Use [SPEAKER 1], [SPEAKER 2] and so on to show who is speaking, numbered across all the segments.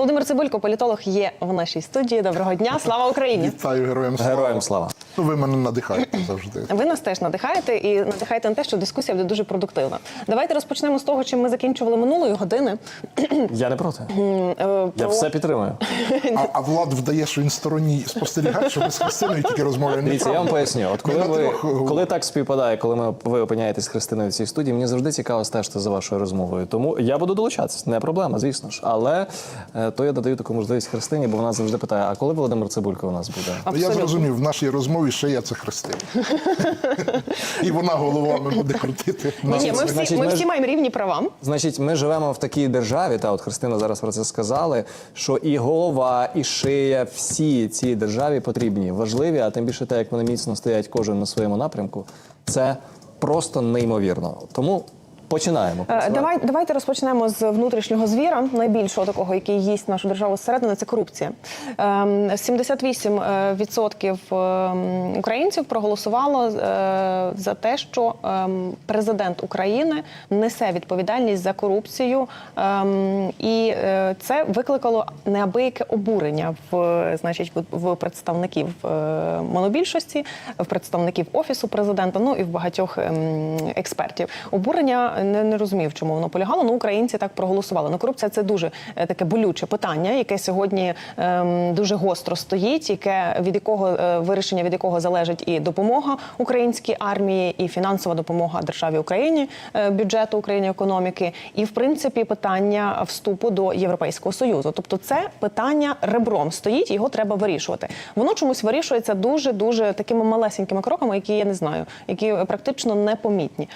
[SPEAKER 1] Володимир Цибулько, політолог, є в нашій студії. Доброго дня, слава Україні!
[SPEAKER 2] Вітаю героям слава.
[SPEAKER 3] Героям слава.
[SPEAKER 2] Ну, ви мене надихаєте завжди.
[SPEAKER 1] Ви нас теж надихаєте і надихаєте на те, що дискусія буде дуже продуктивна. Давайте розпочнемо з того, чим ми закінчували минулої години.
[SPEAKER 3] Я не проти.
[SPEAKER 1] Е,
[SPEAKER 3] Я все підтримую.
[SPEAKER 2] А, а Влад вдає, що він сторонній спостерігач, що ви з Христиною тільки.
[SPEAKER 3] Дивіться, я вам поясню. От коли ви коли так співпадає, коли ми ви опиняєтесь з Христиною в цій студії, мені завжди цікаво стежити за вашою розмовою. Тому я буду долучатися, не проблема, звісно ж. Але е, то я додаю таку можливість Христині, бо вона завжди питає: а коли Володимир Цибулько у нас буде?
[SPEAKER 2] Ну, Я зрозумів, в нашій розмові ще є це Христина. І вона головами буде крутити.
[SPEAKER 1] Ні, ні, ми всі,
[SPEAKER 3] Значить,
[SPEAKER 1] ми
[SPEAKER 3] ми
[SPEAKER 1] всі маємо рівні права.
[SPEAKER 3] Значить, ми живемо в такій державі, та от Христина зараз про це сказали, що і голова, і шия, всі цій державі потрібні, важливі, а тим більше те, як вони міцно стоять кожен на своєму напрямку, це просто неймовірно. Тому починаємо.
[SPEAKER 1] Е. Давай, давайте розпочнемо з внутрішнього звіра, найбільшого такого, який їсть нашу державу зсередини, це корупція. Ем, 78% ем, українців проголосувало е, за те, що ем, президент України несе відповідальність за корупцію, і е, це викликало неабияке обурення в значить в- представників е, монобільшості, в представників офісу президента, ну і в багатьох експертів. Обурення не, не розумів, чому воно полягало. Ну, українці так проголосували. Ну, корупція це дуже е, таке болюче питання, яке сьогодні ем, дуже гостро стоїть, яке від якого е, вирішення від якого залежить і допомога українській армії, і фінансова допомога державі Україні, е, бюджету України, економіки, і в принципі питання вступу до Європейського союзу. Тобто, це питання ребром стоїть, його треба вирішувати. Воно чомусь вирішується дуже дуже такими малесенькими кроками, які я не знаю, які практично непомітні.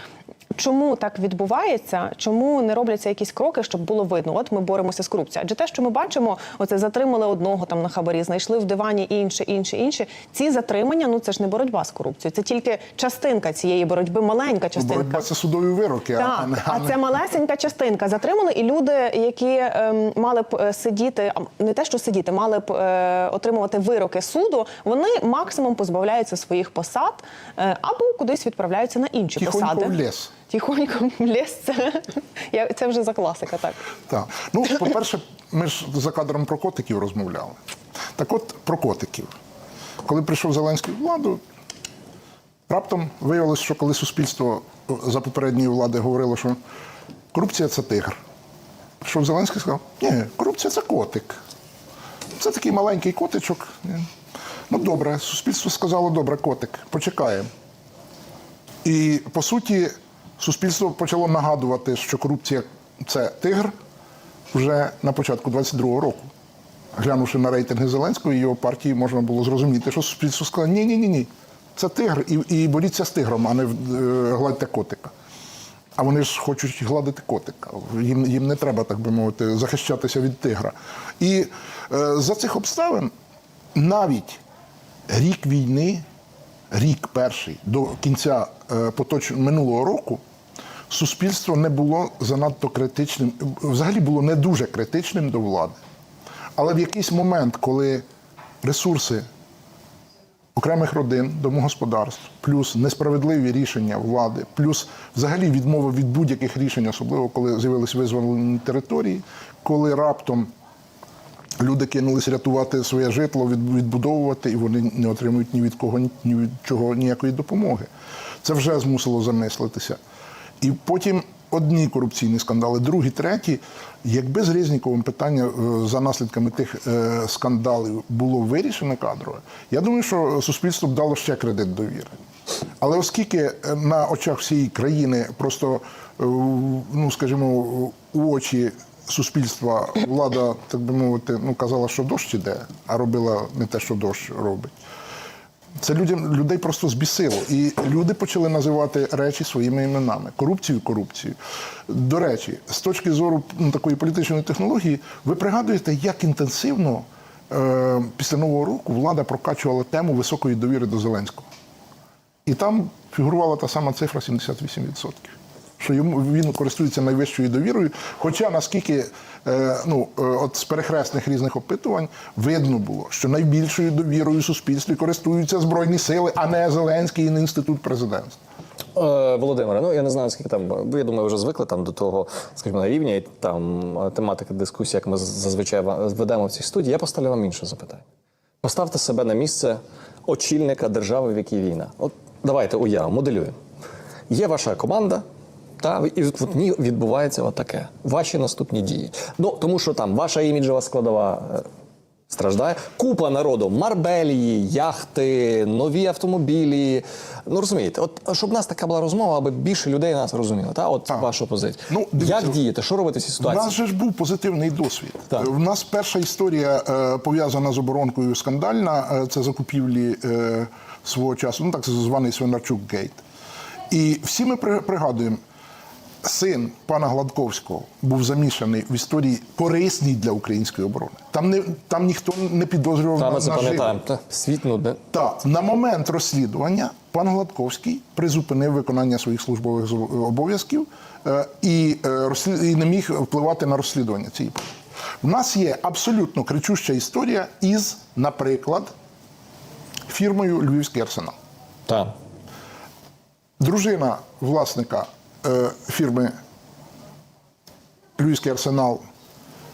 [SPEAKER 1] Чому так відбувається? Чому не робляться якісь кроки, щоб було видно? От ми боремося з корупцією. Адже те, що ми бачимо, оце затримали одного там на хабарі, знайшли в дивані інше, інше, інше. Ці затримання, ну це ж не боротьба з корупцією. Це тільки частинка цієї боротьби, маленька частинка.
[SPEAKER 2] Боротьба це судові вироки, а- а не
[SPEAKER 1] а
[SPEAKER 2] не-
[SPEAKER 1] це малесенька частинка. Затримали і люди, які ем, мали б е, сидіти, не те, що сидіти, мали б е, отримувати вироки суду. Вони максимум позбавляються своїх посад е, або кудись відправляються на інші
[SPEAKER 2] Тихонько
[SPEAKER 1] посади.
[SPEAKER 2] в ліс.
[SPEAKER 1] Тихонько в. Це, я, це вже за класика, так.
[SPEAKER 2] Так. Ну, по-перше, ми ж за кадром про котиків розмовляли. Так от про котиків. Коли прийшов Зеленський владу, раптом виявилось, що коли суспільство за попередньої влади говорило, що корупція це тигр. Прийшов Зеленський сказав, ні, корупція це котик. Це такий маленький котичок. Ну, добре, суспільство сказало, добре, котик, почекаємо. І по суті, суспільство почало нагадувати, що корупція це тигр вже на початку 22-го року. Глянувши на рейтинги Зеленського і його партії, можна було зрозуміти, що суспільство сказало, ні, ні, ні. Це тигр, і, і боріться з тигром, а не е, гладьте котика. А вони ж хочуть гладити котика. Їм, їм не треба, так би мовити, захищатися від тигра. І е, за цих обставин навіть рік війни, рік перший до кінця е, поточ... минулого року, суспільство не було занадто критичним, взагалі було не дуже критичним до влади. Але в якийсь момент, коли ресурси окремих родин, домогосподарств, плюс несправедливі рішення влади, плюс взагалі відмова від будь-яких рішень, особливо коли з'явились визволені території, коли раптом люди кинулись рятувати своє житло, відбудовувати, і вони не отримують ні від кого, ні від чого ніякої допомоги. Це вже змусило замислитися. І потім одні корупційні скандали, другі, треті. Якби з Резніковим питання е, за наслідками тих е, скандалів було вирішено кадрове, я думаю, що суспільство б дало ще кредит довіри. Але оскільки е, на очах всієї країни просто, ну скажімо, у очі суспільства влада, так би мовити, ну казала, що дощ іде, а робила не те, що дощ робить. Це людям людей просто збісило. І люди почали називати речі своїми іменами. Корупцію, корупцію. До речі, з точки зору ну, такої політичної технології, ви пригадуєте, як інтенсивно е, після Нового року влада прокачувала тему високої довіри до Зеленського. І там фігурувала та сама цифра 78%. Що йому він користується найвищою довірою. Хоча наскільки е, ну, е, от з перехресних різних опитувань видно було, що найбільшою довірою суспільстві користуються Збройні сили, а не Зеленський і не інститут президентства.
[SPEAKER 3] Е, Володимире, ну я не знаю, скільки там, бо я думаю, вже звикли там до того, скажімо, на рівні там е, тематики дискусії, як ми зазвичай ведемо в цій студії. Я поставлю вам інше запитання. Поставте себе на місце очільника держави, в якій війна. От давайте уявимо, моделюємо. Є ваша команда, та і от ній відбувається отаке. Ваші наступні дії. Ну тому що там ваша іміджева складова. е, Страждає купа народу, марбелії, яхти, нові автомобілі. Ну розумієте, от щоб в нас така була розмова, аби більше людей нас розуміло. Та от
[SPEAKER 2] Так.
[SPEAKER 3] вашу позицію.
[SPEAKER 2] Ну, дивіться,
[SPEAKER 3] Як діяти? Що робити в цій
[SPEAKER 2] У нас же ж був позитивний досвід.
[SPEAKER 3] Так.
[SPEAKER 2] У нас перша історія е, пов'язана з оборонкою скандальна. е, Це закупівлі свого часу, ну так званий Свинарчук Гейт. І всі ми пригадуємо, син пана Гладковського був замішаний в історії корисній для української оборони. Там не там ніхто не підозрював
[SPEAKER 3] Та,
[SPEAKER 2] на
[SPEAKER 3] це пам'ятаємо. Та, Світ нудне.
[SPEAKER 2] Так, на момент розслідування пан Гладковський призупинив виконання своїх службових обов'язків е, і, е, розслід- і не міг впливати на розслідування цієї. У нас є абсолютно кричуща історія із, наприклад, фірмою Львівський арсенал.
[SPEAKER 3] Так.
[SPEAKER 2] Дружина власника фірми Львівський арсенал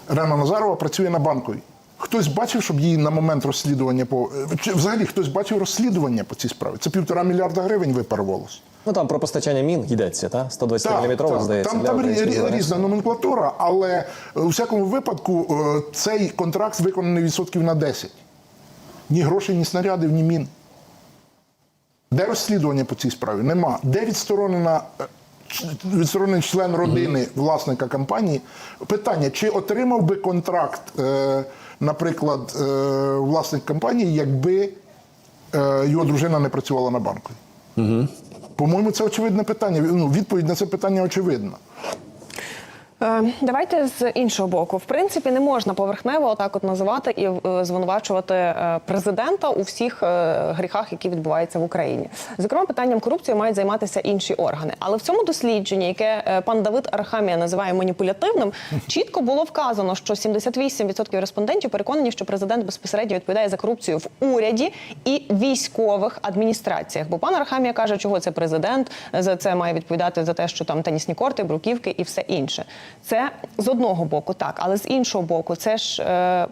[SPEAKER 2] Рена Назарова працює на банковій. Хтось бачив, щоб її на момент розслідування по е, чи взагалі хтось бачив розслідування по цій справі? Це півтора мільярда гривень випарувалось.
[SPEAKER 3] Ну там про постачання мін йдеться, та 120 мм,
[SPEAKER 2] так.
[SPEAKER 3] здається.
[SPEAKER 2] Там,
[SPEAKER 3] для
[SPEAKER 2] там різна номенклатура, але е, у всякому випадку е, цей контракт виконаний відсотків на 10. Ні грошей, ні снарядів, ні мін. Де розслідування по цій справі? Нема. Де відсторонена. Відсторонений член родини власника компанії. Питання: чи отримав би контракт, е, наприклад, е, власник компанії, якби е, його дружина не працювала на банку? По-моєму, це очевидне питання. Ну, відповідь на це питання очевидна.
[SPEAKER 1] Е, Давайте з іншого боку. В принципі, не можна поверхнево отак от називати і е, звинувачувати е, президента у всіх гріхах, які відбуваються в Україні. Зокрема, питанням корупції мають займатися інші органи. Але в цьому дослідженні, яке пан Давид Архамія називає маніпулятивним, чітко було вказано, що 78% респондентів переконані, що президент безпосередньо відповідає за корупцію в уряді і військових адміністраціях. Бо пан Архамія каже, чого це президент за це має відповідати за те, що там тенісні корти, бруківки і все інше. Це з одного боку так, але з іншого боку, це ж е,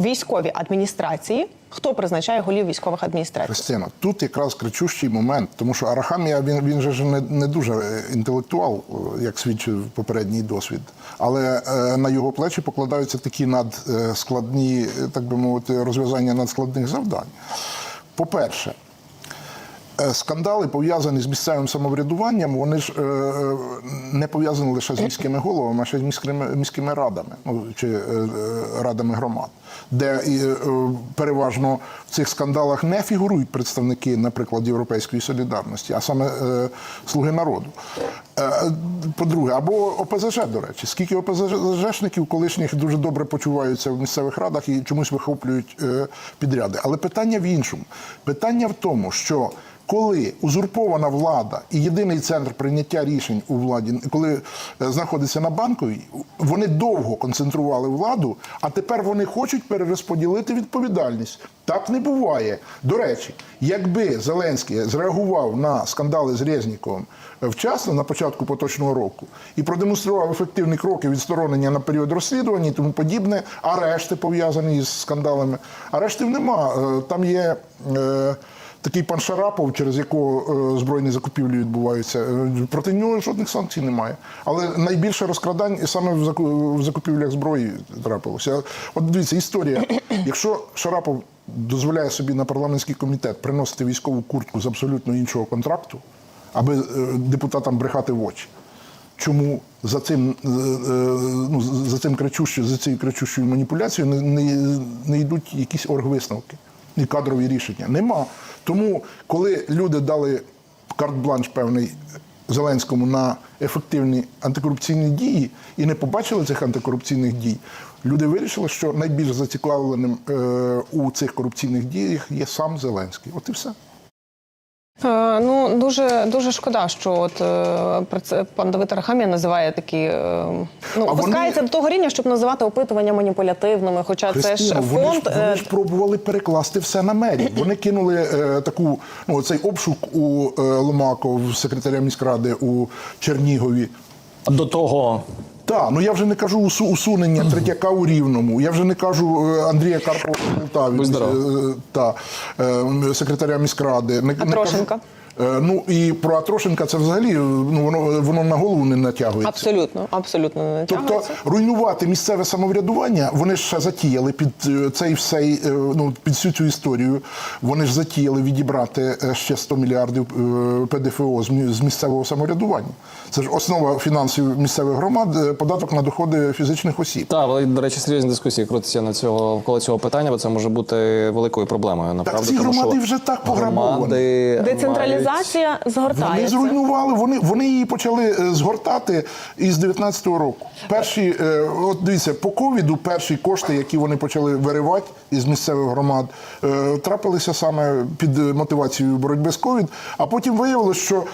[SPEAKER 1] військові адміністрації. Хто призначає голів військових адміністрацій?
[SPEAKER 2] Христина, тут якраз кричущий момент, тому що Арахамія він, він же не, не дуже е, інтелектуал, е, як свідчив попередній досвід. Але е, на його плечі покладаються такі надскладні, е, так би мовити, розв'язання надскладних завдань. По-перше, Е, Скандали пов'язані з місцевим самоврядуванням, вони ж е, е, не пов'язані лише з міськими головами, а ще з міськими, міськими радами ну, чи е, е, радами громад, де е, переважно в цих скандалах не фігурують представники, наприклад, Європейської солідарності, а саме е, слуги народу. Е, По-друге, або ОПЗЖ, до речі, скільки ОПЗЖшників колишніх дуже добре почуваються в місцевих радах і чомусь вихоплюють е, підряди. Але питання в іншому. Питання в тому, що коли узурпована влада і єдиний центр прийняття рішень у владі, коли е, знаходиться на банковій, вони довго концентрували владу, а тепер вони хочуть перерозподілити відповідальність. Так не буває. До речі, якби Зеленський зреагував на скандали з Резніковим вчасно на початку поточного року і продемонстрував ефективні кроки відсторонення на період розслідування і тому подібне, арешти пов'язані з скандалами. Арештів нема. Е, Там є. е, Такий пан Шарапов, через якого е, збройні закупівлі відбуваються, е, проти нього жодних санкцій немає. Але найбільше розкрадань саме в закупівлях зброї трапилося. От дивіться, історія. Якщо Шарапов дозволяє собі на парламентський комітет приносити військову куртку з абсолютно іншого контракту, аби е, депутатам брехати в очі. Чому за цим, ну, за цим кричущою, за цією кричущою маніпуляцією не, не, не йдуть якісь оргвисновки і кадрові рішення? Нема. Тому, коли люди дали карт-бланш певний Зеленському на ефективні антикорупційні дії і не побачили цих антикорупційних дій, люди вирішили, що найбільш зацікавленим е, у цих корупційних діях є сам Зеленський. От і все.
[SPEAKER 1] Е, Ну дуже дуже шкода, що от е, про це пан Давид Арахамія називає такі е, ну
[SPEAKER 2] А
[SPEAKER 1] опускається
[SPEAKER 2] вони-
[SPEAKER 1] до того рівня, щоб називати опитування маніпулятивними. Хоча це ж
[SPEAKER 2] Христина, вони,
[SPEAKER 1] фонд.
[SPEAKER 2] ж, вони ж пробували перекласти все на мерію. Вони кинули е, таку, ну, цей обшук у е, Ломаков, секретаря міськради у Чернігові.
[SPEAKER 3] До того
[SPEAKER 2] Так, ну я вже не кажу усу- усунення Третяка у Рівному. Я вже не кажу е, Андрія Карпова Полтаві,
[SPEAKER 3] здоров.
[SPEAKER 2] е, та, е, секретаря міськради. Не, не кажу- Е, Ну і про Атрошенка це взагалі е, ну, воно, воно на голову не натягується.
[SPEAKER 1] Абсолютно, абсолютно не
[SPEAKER 2] Тобто руйнувати місцеве самоврядування, вони ж ще затіяли під е, цей всей, е, ну під всю цю історію. Вони ж затіяли відібрати е, ще 100 мільярдів е, ПДФО з місцевого самоврядування. Це ж основа фінансів місцевих громад, е, податок на доходи фізичних осіб.
[SPEAKER 3] та але, до речі, серйозні дискусії крутяться на цього навколо цього питання, бо це може бути великою проблемою. Направду,
[SPEAKER 2] ці
[SPEAKER 3] тому
[SPEAKER 2] громади
[SPEAKER 3] що
[SPEAKER 2] вже так пограбовані.
[SPEAKER 3] громади
[SPEAKER 1] Децентралізація
[SPEAKER 2] Вони
[SPEAKER 1] згортається.
[SPEAKER 2] зруйнували, вони, вони її почали е, згортати із 19-го року. Перші, е, от дивіться, по ковіду перші кошти, які вони почали виривати із місцевих громад, е, трапилися саме під мотивацією боротьби з ковід, а потім виявилось, що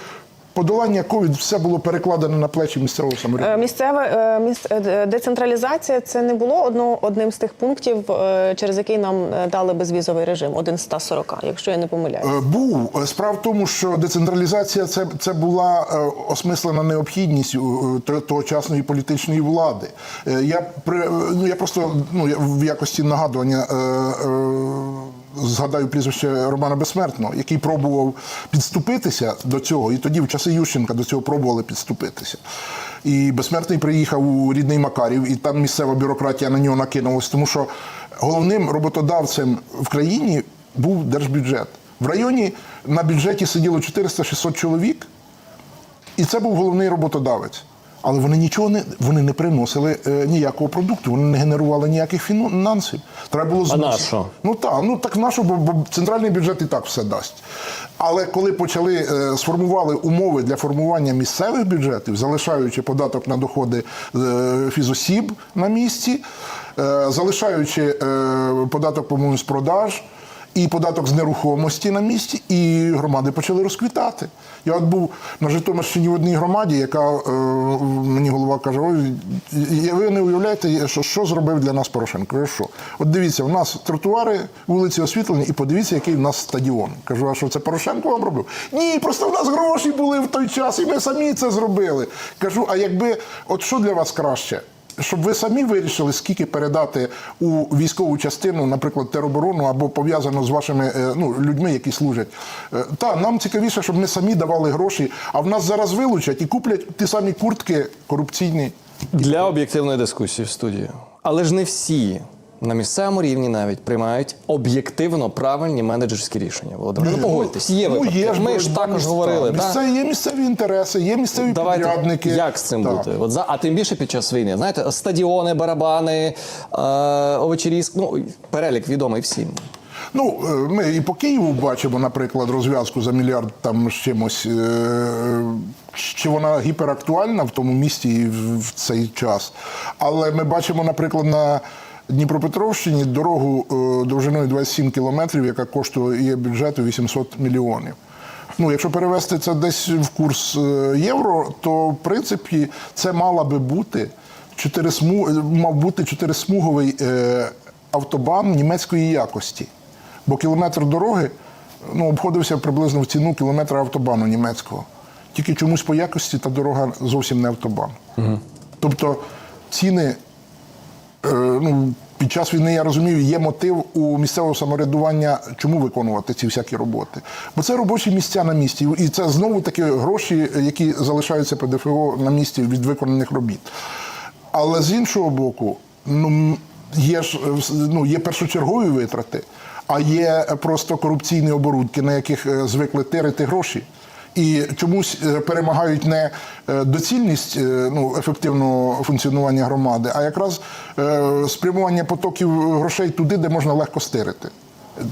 [SPEAKER 2] подолання ковід все було перекладено на плечі місцевого
[SPEAKER 1] Е,
[SPEAKER 2] самоврядування.
[SPEAKER 1] Е, міс- е, децентралізація це не було одно, одним з тих пунктів, е, через який нам е, дали безвізовий режим, один з 140, якщо я не помиляюсь.
[SPEAKER 2] Е, Був Е, справа в тому, що децентралізація це, це була е, осмислена необхідність е, тогочасної політичної влади. Е, Я при е, ну я просто ну в якості нагадування. Згадаю прізвище Романа Безсмертного, який пробував підступитися до цього, і тоді в часи Ющенка до цього пробували підступитися. І Безсмертний приїхав у рідний Макарів, і там місцева бюрократія на нього накинулась, тому що головним роботодавцем в країні був держбюджет. В районі на бюджеті сиділо 400-600 чоловік, і це був головний роботодавець. Але вони нічого не вони не приносили е, ніякого продукту, вони не генерували ніяких фінансів. Треба було зносити.
[SPEAKER 3] на що?
[SPEAKER 2] Ну так, ну так на що, бо, бо центральний бюджет і так все дасть. Але коли почали е, сформували умови для формування місцевих бюджетів, залишаючи податок на доходи е, фізосіб на місці, е, залишаючи е, податок, по-моєму, з продаж. І податок з нерухомості на місці, і громади почали розквітати. Я от був на Житомирщині в одній громаді, яка е, мені голова каже: ой, ви не уявляєте, що, що зробив для нас Порошенко. Я що? От дивіться, у нас тротуари, вулиці освітлені, і подивіться, який в нас стадіон. Кажу, а що це Порошенко вам робив? Ні, просто в нас гроші були в той час, і ми самі це зробили. Кажу, а якби, от що для вас краще? Щоб ви самі вирішили, скільки передати у військову частину, наприклад, тероборону або пов'язано з вашими е, ну, людьми, які служать. Е, Та нам цікавіше, щоб ми самі давали гроші, а в нас зараз вилучать і куплять ті самі куртки корупційні.
[SPEAKER 3] для об'єктивної дискусії в студії. Але ж не всі на місцевому рівні навіть приймають об'єктивно правильні менеджерські рішення. Володимир, ну погодьтесь, є
[SPEAKER 2] Ну,
[SPEAKER 3] випадки.
[SPEAKER 2] є
[SPEAKER 3] Ми ж також говорили. так?
[SPEAKER 2] Місцеві, є місцеві інтереси, є місцеві
[SPEAKER 3] Давайте
[SPEAKER 2] підрядники.
[SPEAKER 3] як з цим
[SPEAKER 2] Так.
[SPEAKER 3] бути? От за а тим більше під час війни. Знаєте, стадіони, барабани, е, овочерізк, ну перелік відомий всім.
[SPEAKER 2] Ну, е, ми і по Києву бачимо, наприклад, розв'язку за мільярд там з чимось. е, Чи вона гіперактуальна в тому місті і в цей час. Але ми бачимо, наприклад, на Дніпропетровщині дорогу е, довжиною 27 кілометрів, яка коштує бюджету 800 мільйонів. Ну, якщо перевести це десь в курс е, євро, то в принципі це мала би бути чотирисму... мав бути чотирисмуговий е, автобан німецької якості. Бо кілометр дороги ну, обходився приблизно в ціну кілометра автобану німецького. Тільки чомусь по якості та дорога зовсім не автобан. Тобто ціни Е, ну, під час війни, я розумію, є мотив у місцевого самоврядування, чому виконувати ці всякі роботи. Бо це робочі місця на місці. І це знову таки гроші, які залишаються ПДФО на місці від виконаних робіт. Але з іншого боку, ну, є ж е, ну, є першочергові витрати, а є просто корупційні оборудки, на яких е, звикли тирити гроші. І чомусь е, перемагають не е, доцільність е, ну, ефективного функціонування громади, а якраз спрямування потоків грошей туди, де можна легко стирити.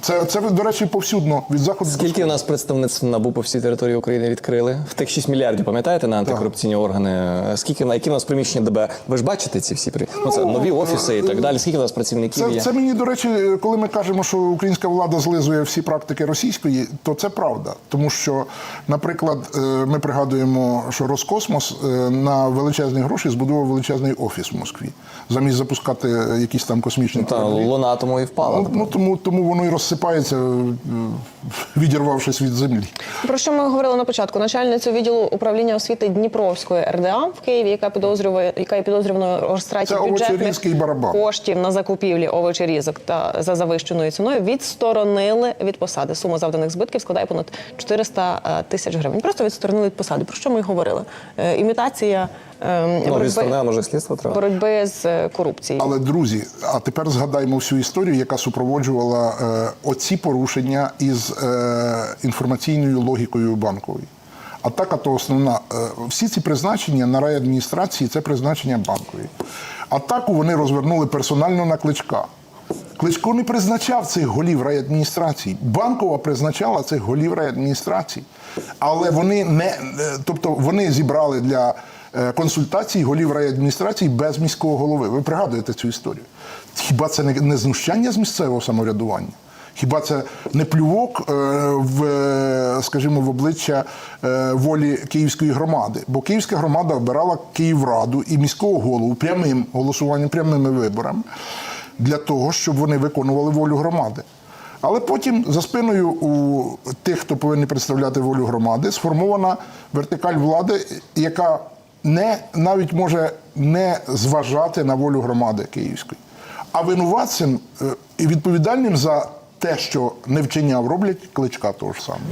[SPEAKER 2] Це, це до речі, повсюдно від заходу.
[SPEAKER 3] Скільки у нас представництв НАБУ по всій території України відкрили? В тих 6 мільярдів, пам'ятаєте, на антикорупційні органи? Скільки на які у нас приміщення ДБР? Ви ж бачите ці всі при- ну, це нові офіси і так далі. Скільки у нас працівників
[SPEAKER 2] Це,
[SPEAKER 3] є?
[SPEAKER 2] це мені, до речі, коли ми кажемо, що українська влада злизує всі практики російської, то це правда. Тому що, наприклад, е, ми пригадуємо, що Роскосмос е, на величезні гроші збудував величезний офіс в Москві, замість запускати якісь там космічні
[SPEAKER 3] Та луна тому і впала.
[SPEAKER 2] Ну, ну тому, тому воно і розсипається, е, відірвавшись від землі.
[SPEAKER 1] Про що ми говорили на початку? Начальницю відділу управління освіти Дніпровської РДА в Києві, яка підозрює, яка є підозрюваною розтраті бюджетних коштів на закупівлі овочерізок та за завищеною ціною відсторонили від посади. Сума завданих збитків складає понад 400 тисяч гривень. Просто відсторонили від посади. Про що ми говорили? Е, Імітація е,
[SPEAKER 3] Ну,
[SPEAKER 1] боротьби,
[SPEAKER 3] відставне, може, слідство треба.
[SPEAKER 1] боротьби з е, корупцією.
[SPEAKER 2] Але друзі, а тепер згадаймо всю історію, яка супроводжувала е, оці порушення із е, інформаційною логікою банкової. Атака то основна. Е, всі ці призначення на райадміністрації це призначення банкової. Атаку вони розвернули персонально на кличка. Кличко не призначав цих голів райадміністрації. Банкова призначала цих голів райадміністрації. Але вони не, е, тобто вони зібрали для консультацій голів райадміністрації без міського голови. Ви пригадуєте цю історію? Хіба це не, знущання з місцевого самоврядування? Хіба це не плювок е, в, е, скажімо, в обличчя е, волі Київської громади? Бо Київська громада обирала Київраду і міського голову прямим голосуванням, прямими виборами для того, щоб вони виконували волю громади. Але потім за спиною у тих, хто повинен представляти волю громади, сформована вертикаль влади, яка не навіть може не зважати на волю громади київської. А винуватцем е, і відповідальним за те, що не вчиняв, роблять кличка того ж самого.